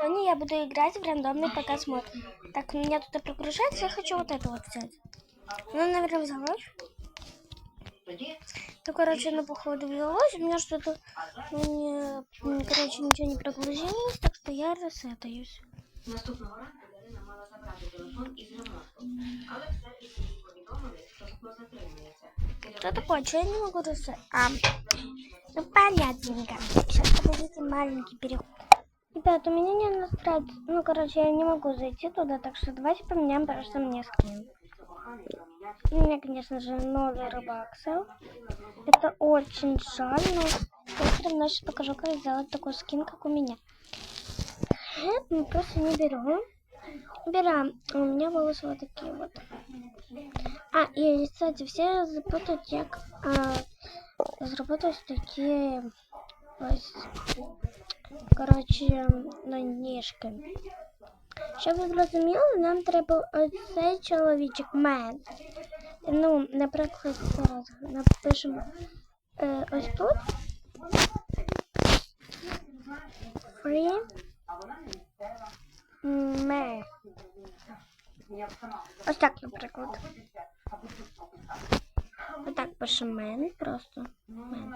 Сегодня я буду играть в рандомный показ мод. Так, у меня тут прогружается, я хочу вот это вот взять. Ну, наверное, взялось. Ну, короче, на походу взялось. У меня что-то, ну, не- м, короче, ничего не прогрузилось, так что я рассетаюсь. Наступного ранку Дарина мала забрати телефон із ремонту, але в сервісі їй повідомили, що скло затримується. Что такое? Что я не могу рассетать? А, ну, понятненько. Сейчас, подождите, маленький переход. Ребят, у меня не настраивается. Ну, короче, я не могу зайти туда, так что давайте поменяем просто мне скин. У меня, конечно же, 0 рыбаксов. Это очень жаль, но я все покажу, как сделать такой скин, как у меня. Мы просто не берем. Берем. У меня волосы вот такие вот. А, и, кстати, все запутают, як а, зробити такі ось, коротше, ну, ніжки. Щоб ви зрозуміли, нам треба оцей чоловічок мен. Ну, наприклад, зараз напишемо е, ось тут. Free me. Ось так, наприклад. Отак пишемо мен просто. Мен.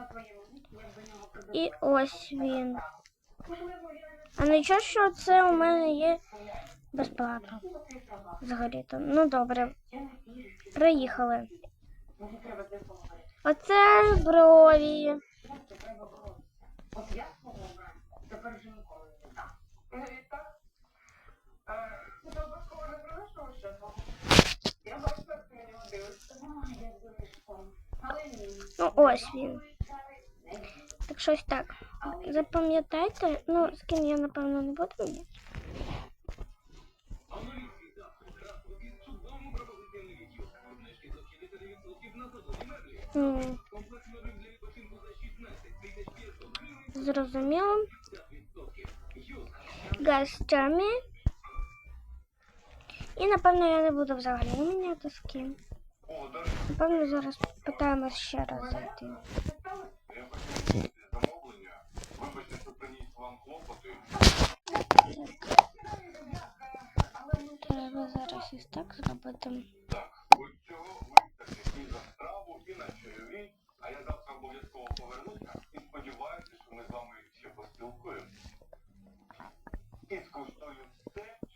І ось він. А нічого, що це у мене є безплатно. Взагалі-то. Ну добре. Приїхали. Оце брові. Ну, ось він. Так щось так. Запам'ятайте, ну, з ким я, напевно, не буду мені. М. Зрозуміло. Гостями. І, напевно, я не буду взагалі міняти з ким. Напевно, зараз питаємось ще раз зайти. замовлення. Вибачте, що приніс вам клопоти. Треба зараз ось так зробити. Так, будь цього вистачить і за страву, і на чайові. А я завтра обов'язково повернуся і сподіваюся, що ми з вами ще поспілкуємося. І скуштую все,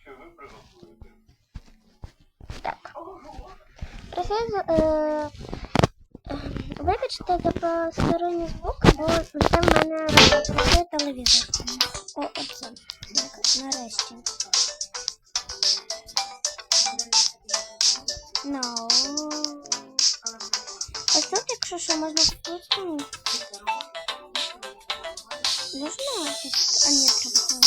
що ви приготуєте. Так. Просить, е, е, вибачте за посторонній звук, бо це в мене працює телевізор. О, оце. Нарешті. Ну. Ось тут, якщо що, можна купити. Можна? А ні, треба.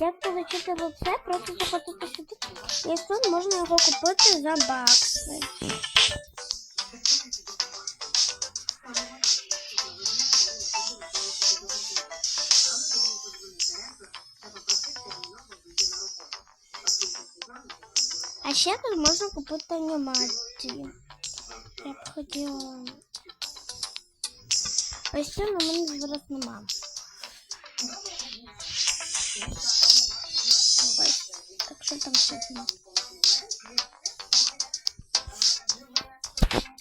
Як отримати оце, просто заходити сюди. І тут можна його купити за бакси. А ще тут можна купити анімацію. Я б хотіла. Ось це на мене зараз нема. Ось. Так що там ще є?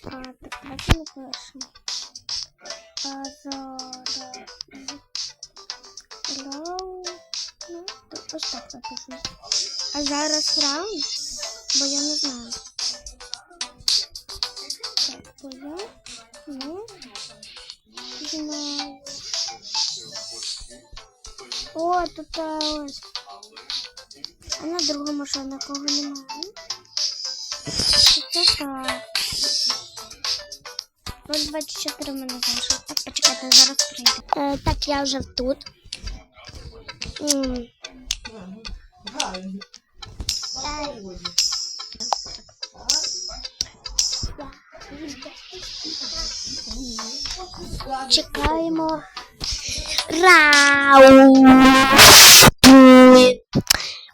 А, так, давайте не пишемо. А, зараз. Раунд. Ну, то ось так напишемо. А зараз раунд? Бо я не знаю. Так, бо я не знаю. О, тут ось. А на другому що нікого немає? Це так. Ось 24 мене знайшов. Так, почекайте, зараз прийде. Е, так, я вже тут. М. Чекаємо. Раунд.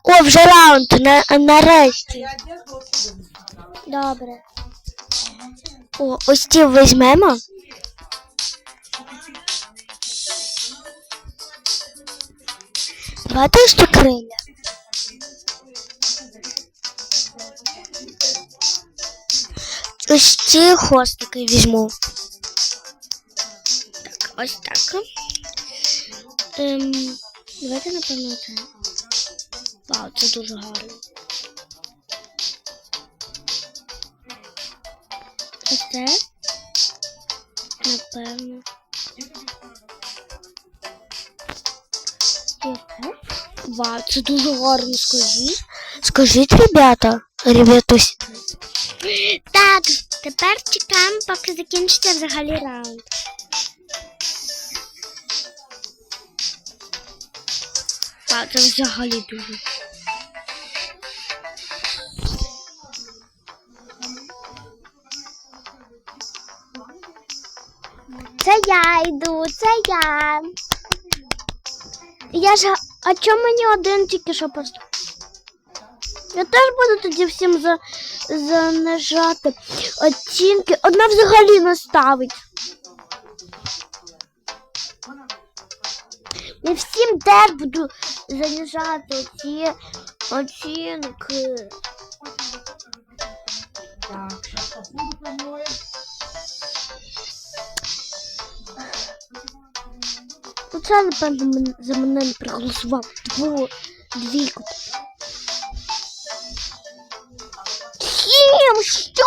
О, вже раунд, на, нарешті. Добре. О, ось ті візьмемо. Давайте ще криля. Ось ці хвостики візьму. Так, ось так. Ем, давайте, напевно, це. Вау, це дуже гарно. Ось це. Напевно. Вау, це дуже гарно, скажіть. Скажіть, ребята, ребятусь. Тепер чекаємо, поки закінчиться взагалі раунд. Так, це взагалі дуже. Це я йду, це я. Я ж. А чому мені один тільки що просто? Я теж буду тоді всім за, занижати оцінки. Одна взагалі не ставить. Я всім теж буду занижати оці оцінки. Так, зараз посуду. Ну це, напевно, за мене не проголосував. Двійку. Що?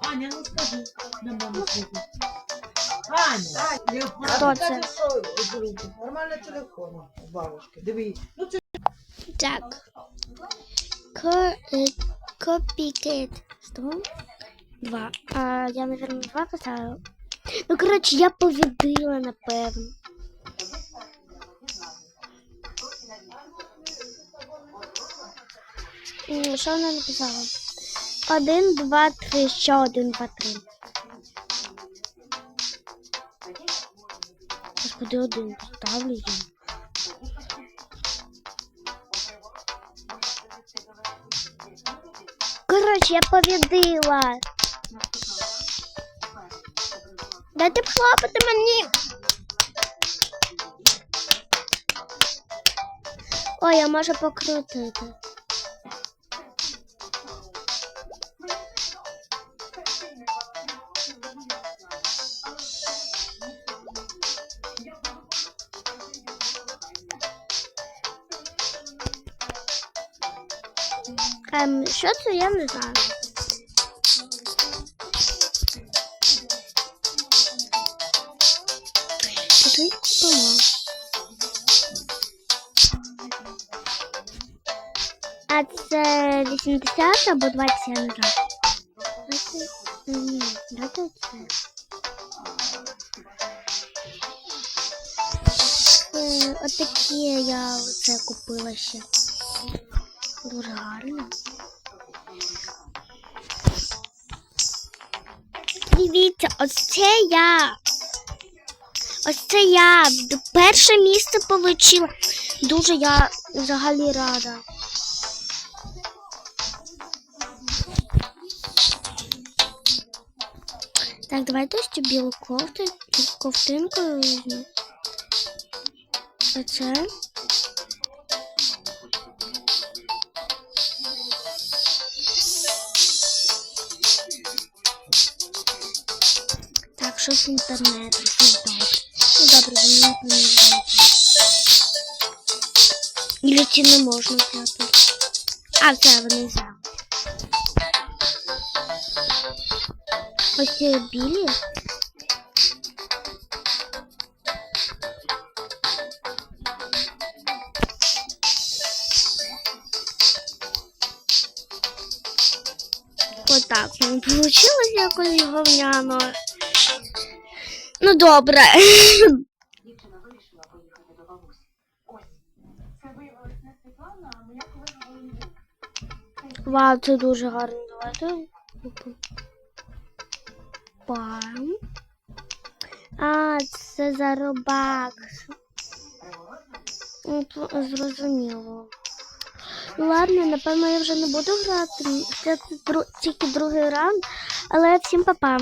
Аня, ну скажи, на маму слухай. Аня, Хто це? Нормальний телефон у бабушки. Диви. Ну це Так. Ко, е, Копікет. Сто? Два. А я, наверное, два поставила. Ну, коротше, я победила, напевно. Що вона написала? Один, два, три, ще один, два, три. Господи, один поставлю я. Короче, я победила. Дайте похлопати мені. Ой, я можу покрутити. Ем, що це, я не знаю. А це 80 або 20, я не знаю. Давайте- Ні, давайте це. Отакі я оце купила ще. Дуже гарно. Дивіться, ось це я. Ось це я. Перше місце отримала. Дуже я взагалі рада. Так, давайте ще білу кофту, ковтинку візьму. Так, що з інтернетом? Щось добре. Ну добре, вони не поміняють. Ілі ці не можна взяти. А, це вони взяли. Ось ці білі. Отак, ну, получилось якось говняно. Ну добре. Дівчина вирішила поїхати до бабусі. Ось. Це виявилось не Світлана, а моя колега. Вау, це дуже гарно. Давайте. Купимо. А, це за робак. Ну, Зрозуміло. Ладно, напевно, я вже не буду грати. Це тільки другий раунд, але всім па-па.